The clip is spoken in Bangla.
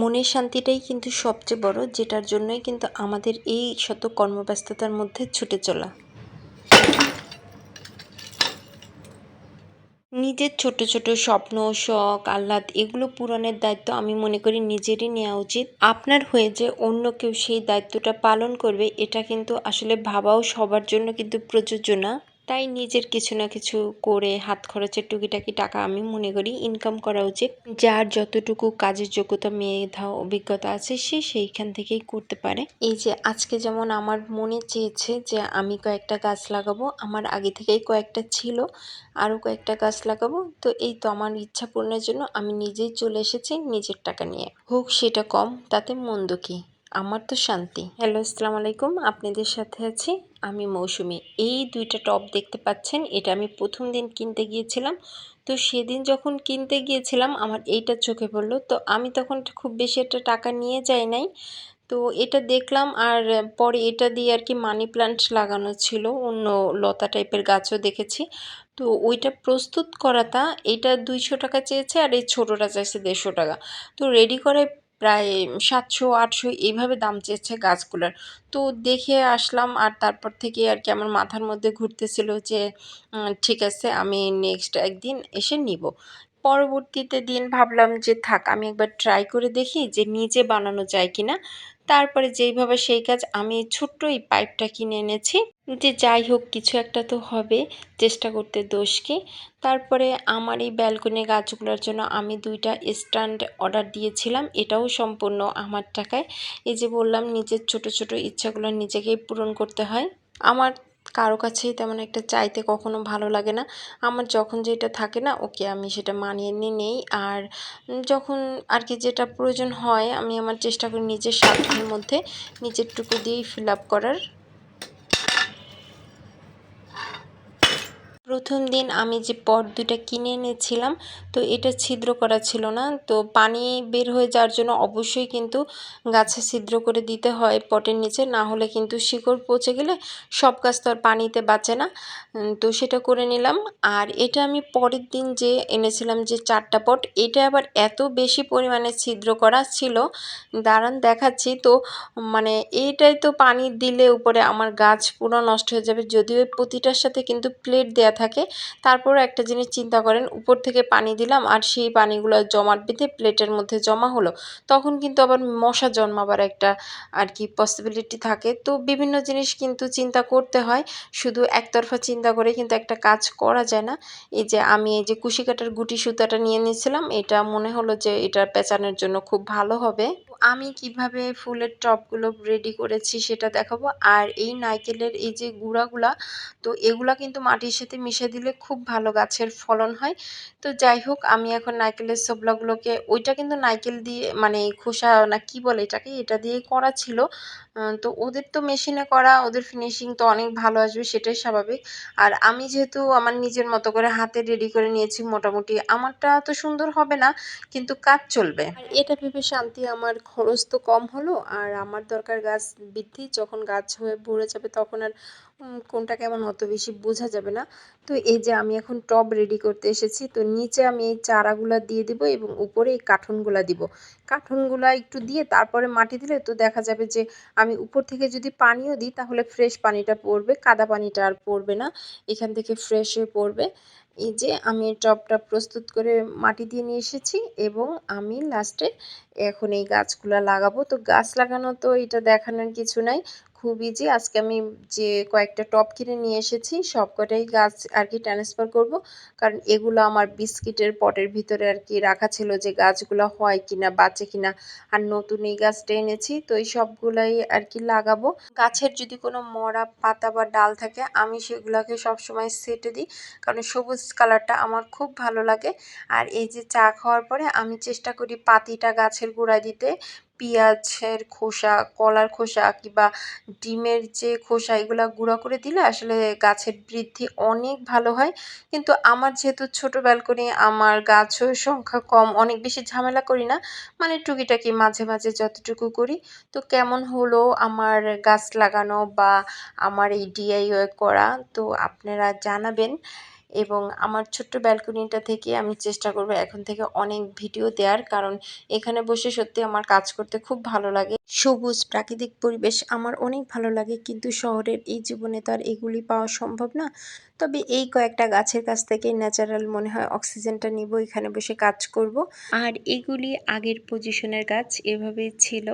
মনের শান্তিটাই কিন্তু সবচেয়ে বড়, যেটার জন্যই কিন্তু আমাদের এই শত কর্মব্যস্ততার মধ্যে ছুটে চলা। নিজের ছোট ছোট স্বপ্ন, শখ, আহ্লাদ, এগুলো পূরণের দায়িত্ব আমি মনে করি নিজেরই নেওয়া উচিত। আপনার হয়ে যে অন্য কেউ সেই দায়িত্বটা পালন করবে, এটা কিন্তু আসলে ভাবাও সবার জন্য কিন্তু প্রযোজ্য না। তাই নিজের কিছু না কিছু করে হাত খরচের টুকিটাকি টাকা আমি মনে করি ইনকাম করা উচিত। যার যতটুকু কাজের যোগ্যতা, মেধা, অভিজ্ঞতা আছে, সে সেইখান থেকেই করতে পারে। এই যে আজকে যেমন আমার মনে চেয়েছে যে আমি কয়েকটা গাছ লাগাবো, আমার আগে থেকেই কয়েকটা ছিল, আরও কয়েকটা গাছ লাগাবো, তো এই তো আমার ইচ্ছা পূরণের জন্য আমি নিজেই চলে এসেছি নিজের টাকা নিয়ে। হোক সেটা কম, তাতে মন্দ কি? আমার তো শান্তি। হ্যালো, আসসালামু আলাইকুম। আপনাদের সাথে আছি আমি মৌসুমি। এই দুইটা টপ দেখতে পাচ্ছেন, এটা আমি প্রথম দিন কিনতে গিয়েছিলাম। তো সেদিন যখন কিনতে গিয়েছিলাম, আমার এইটা চোখে পড়ল। তো আমি তখন খুব বেশি একটা টাকা নিয়ে যাই নাই। তো এটা দেখলাম আর পরে এটা দিয়ে আর কি মানি প্লান্ট লাগানো ছিল, অন্য লতা টাইপের গাছও দেখেছি। তো ওইটা প্রস্তুত করাটা, এটা দুইশো টাকা চেয়েছে আর এই ছোটোটা চাইছে দেড়শো টাকা। তো রেডি করায় প্রায় সাতশো, আটশো এইভাবে দাম চেয়েছে গাছগুলোর। তো দেখে আসলাম আর তারপর থেকে আর কি আমার মাথার মধ্যে ঘুরতেছিল যে ঠিক আছে, আমি নেক্সট একদিন এসে নিব। পরবর্তীতে দিন ভাবলাম যে, থাক, আমি একবার ট্রাই করে দেখি যে, নিজে বানানো যায় কি না তারপরে যেইভাবে সেই কাজ আমি ছোট্ট এই পাইপটা কিনে এনেছি। যে যাই হোক, কিছু একটা তো হবে, চেষ্টা করতে দোষ কি? তারপরে আমার এই ব্যালকনি গাছগুলোর জন্য আমি দুইটা স্ট্যান্ড অর্ডার দিয়েছিলাম, এটাও সম্পূর্ণ আমার টাকায়। এই যে বললাম, নিজের ছোট ছোট ইচ্ছাগুলো নিজেকেই পূরণ করতে হয়। আমার কারও কাছেই তেমন একটা চাইতে কখনো ভালো লাগে না। আমার যখন যেটা থাকে না, ওকে আমি সেটা মানিয়ে নিয়ে নেই। আর যখন আর কি যেটা প্রয়োজন হয়, আমি আমার চেষ্টা করি নিজের স্বার্থের মধ্যে নিজেরটুকু দিয়েই ফিল আপ করার। প্রথম দিন আমি যে পট দুটা কিনে এনেছিলাম, তো এটা ছিদ্র করা ছিল না। তো পানি বের হয়ে যাওয়ার জন্য অবশ্যই কিন্তু গাছে ছিদ্র করে দিতে হয় পটের নিচে, না হলে কিন্তু শিকড় পচে গেলে সব গাছ তো আর পানিতে বাঁচে না। তো সেটা করে নিলাম। আর এটা আমি পরের দিন যে এনেছিলাম যে চারটা পট, এটা আবার এত বেশি পরিমাণে ছিদ্র করা ছিল, দাঁড়ান দেখাচ্ছি। তো মানে এইটাই তো পানি দিলে উপরে আমার গাছ পুরো নষ্ট হয়ে যাবে, যদিও প্রতিটার সাথে কিন্তু প্লেট দেওয়া থাকে। তারপরও একটা জিনিস চিন্তা করেন, উপর থেকে পানি দিলাম আর সেই পানিগুলো জমাট বেঁধে প্লেটের মধ্যে জমা হলো। তখন কিন্তু আবার মশা জন্মাবার একটা আর কি পসিবিলিটি থাকে। তো বিভিন্ন জিনিস কিন্তু চিন্তা করতে হয়। শুধু একতরফা চিন্তা করে কিন্তু একটা কাজ করা যায় না। এই যে আমি এই যে কুশি কাটার গুটি সুতাটা নিয়ে নিয়েছিলাম, এটা মনে হলো যে এটা পেঁচানোর জন্য খুব ভালো হবে। আমি কীভাবে ফুলের টপগুলো রেডি করেছি সেটা দেখাবো। আর এই নাইকেলের এই যে গুঁড়াগুলা, তো এগুলা কিন্তু মাটির সাথে মিশে দিলে খুব ভালো গাছের ফলন হয়। তো যাই হোক, আমি এখন নারকেলের সোবলাগুলোকে, ওইটা কিন্তু নারকেল দিয়ে মানে খোসা না কি বলে এটাকে, এটা দিয়ে করা ছিল। তো ওদের তো মেশিনে করা, ওদের ফিনিশিং তো অনেক ভালো আসবে, সেটাই স্বাভাবিক। আর আমি যেহেতু আমার নিজের মতো করে হাতে রেডি করে নিয়েছি মোটামুটি, আমারটা তো সুন্দর হবে না, কিন্তু কাজ চলবে। এটা ভেবে শান্তি আমার খরচ তো কম হলো, আর আমার দরকার গাছ বৃদ্ধি, যখন গাছ হয়ে ভরে যাবে তখন আর কোনটা কেমন অত বেশি বোঝা যাবে না। তো এই যে আমি এখন টব রেডি করতে এসেছি, তো নিচে আমি এই চারাগুলা দিয়ে দিব এবং উপরে এই কাঠনগুলা দিব। কাঠনগুলা একটু দিয়ে তারপরে মাটি দিলে তো দেখা যাবে যে আমি উপর থেকে যদি পানিও দিই, তাহলে ফ্রেশ পানিটা পড়বে, কাদা পানিটা আর পড়বে না, এখান থেকে ফ্রেশ হয়ে পড়বে। এই যে আমি টবটা প্রস্তুত করে মাটি দিয়ে নিয়ে এসেছি এবং আমি লাস্টে এখন এই গাছগুলা লাগাবো। তো গাছ লাগানো তো এটা দেখানোর কিছু নাই খুব ইজি আজকে আমি যে কয়েকটা টপ কিনে নিয়ে এসেছি সব কটাই গাছ আর কি ট্রান্সফার করব। কারণ এগুলো আমার বিস্কিটের পটের ভিতরে আর কি রাখা ছিল যে গাছগুলো হয় কিনা, বাঁচে কিনা, আর নতুন এই গাছটা এনেছি, তো এই সবগুলাই আর কি লাগাবো। গাছের যদি কোনো মরা পাতা বা ডাল থাকে, আমি সেগুলোকে সবসময় সেটে দিই, কারণ সবুজ কালারটা আমার খুব ভালো লাগে। আর এই যে চা খাওয়ার পরে আমি চেষ্টা করি পাতিটা গাছের গোড়ায় দিতে পেঁয়াজের খোসা, কলার খোসা কিংবা ডিমের যে খোসা, এগুলো গুঁড়ো করে দিলে আসলে গাছের বৃদ্ধি অনেক ভালো হয়। কিন্তু আমার যেহেতু ছোটো ব্যালকনি আমার গাছও সংখ্যা কম, অনেক বেশি ঝামেলা করি না। মানে টুকিটাকি মাঝে মাঝে যতটুকু করি। তো কেমন হলো আমার গাছ লাগানো বা আমার এই ডিআইওয়াই করা? তো আপনারা জানাবেন। এবং আমার ছোট্ট ব্যালকনিটা থেকে আমি চেষ্টা করব এখন থেকে অনেক ভিডিও দেওয়ার কারণ এখানে বসে সত্যি আমার কাজ করতে খুব ভালো লাগে। সবুজ প্রাকৃতিক পরিবেশ আমার অনেক ভালো লাগে, কিন্তু শহরের এই জীবনে তো আর এগুলি পাওয়া সম্ভব না। তবে এই কয়েকটা গাছের কাছ থেকে ন্যাচারাল মনে হয় অক্সিজেনটা নিব, এখানে বসে কাজ করব। আর এগুলি আগের পজিশনের গাছ, এভাবেই ছিল।